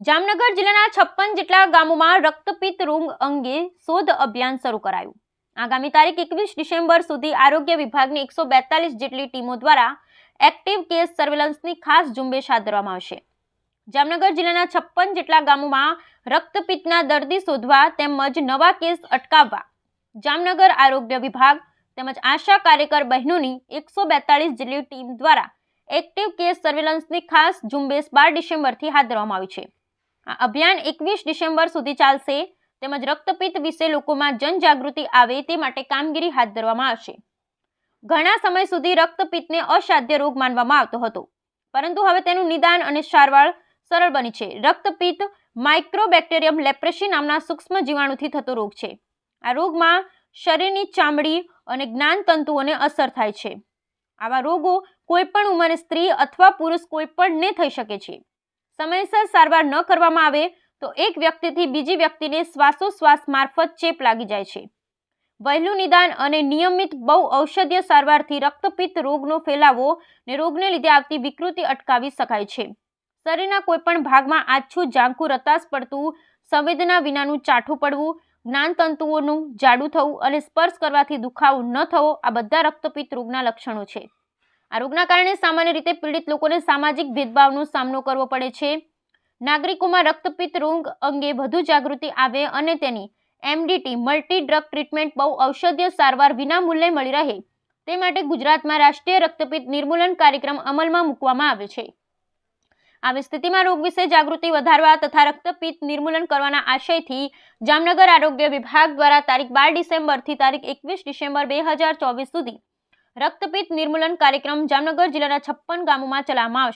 જામનગર જિલ્લાના છપ્પન જેટલા ગામોમાં રક્તપિત્ત રોગ અંગે શોધ અભિયાન શરૂ કરાયું. આગામી તારીખ એકવીસ ડિસેમ્બર સુધી આરોગ્ય વિભાગની એકસો બેતાલીસ જેટલી ટીમો દ્વારા એક્ટિવ કેસ સર્વેલન્સની ખાસ ઝુંબેશ હાથ ધરવામાં આવશે. જામનગર જિલ્લાના છપ્પન જેટલા ગામોમાં રક્તપિત્તના દર્દી શોધવા તેમજ નવા કેસ અટકાવવા જામનગર આરોગ્ય વિભાગ તેમજ આશા કાર્યકર બહેનોની એકસો બેતાલીસ જેટલી ટીમ દ્વારા એક્ટિવ કેસ સર્વેલન્સની ખાસ ઝુંબેશ બાર ડિસેમ્બરથી હાથ ધરવામાં આવી છે. આ અભિયાન એકવીસ ડિસેમ્બર સુધી ચાલશે તેમજ રક્તપિત્ત વિશે લોકોમાં જનજાગૃતિ આવે તે માટે કામગીરી હાથ ધરવામાં આવશે. ઘણા સમય સુધી રક્તપિત્તને અસાધ્ય રોગ માનવામાં આવતો હતો. પરંતુ હવે તેનું નિદાન અને સારવાર સરળ બની છે. રક્તપિત્ત માઇક્રોબેક્ટેરિયમ લેપ્રેસી નામના સૂક્ષ્મ જીવાણુથી થતો રોગ છે. આ રોગમાં શરીરની ચામડી અને જ્ઞાનતંતુઓને અસર થાય છે. આવા રોગો કોઈપણ ઉંમરે સ્ત્રી અથવા પુરુષ કોઈપણને થઈ શકે છે. સમયસર સારવાર ન કરવામાં આવે તો એક વ્યક્તિથી બીજી વ્યક્તિને શ્વાસોશ્વાસ મારફત ચેપ લાગી જાય છે. વહેલું નિદાન અને નિયમિત બહુ ઔષધીય સારવારથી રક્તપિત્ત રોગનો ફેલાવો ને રોગને લીધે આવતી વિકૃતિ અટકાવી શકાય છે. શરીરના કોઈપણ ભાગમાં આછું ઝાંખું રતાશ પડતું, સંવેદના વિનાનું ચાઠું પડવું, જ્ઞાનતંતુઓનું જાડું થવું અને સ્પર્શ કરવાથી દુખાવો ન થવો આ બધા રક્તપિત્ત રોગના લક્ષણો છે. આ રોગના કારણે સામાન્ય રીતે પીડિત લોકોને સામાજિક ભેદભાવનો સામનો કરવો પડે છે. નાગરિકોમાં રક્તપિત્ત રોગ અંગે વધુ જાગૃતિ આવે અને તેની એમડીટી મલ્ટી ડ્રગ ટ્રીટમેન્ટ બહુ ઔષધીય સારવાર વિના મૂલ્યે મળી રહે તે માટે ગુજરાતમાં રાષ્ટ્રીય રક્તપિત્ત નિર્મૂલન કાર્યક્રમ અમલમાં મૂકવામાં આવ્યો છે. આવી સ્થિતિમાં રોગ વિશે જાગૃતિ વધારવા તથા રક્તપિત્ત નિર્મૂલન કરવાના આશયથી જામનગર આરોગ્ય વિભાગ દ્વારા તારીખ બાર ડિસેમ્બરથી તારીખ એકવીસ ડિસેમ્બર બે હજાર ચોવીસ સુધી રક્તપિત્ત નિર્મૂલન કાર્યક્રમ જામનગર જિલ્લાના છપ્પન ગામોમાં ચલાવવામાં આવશે.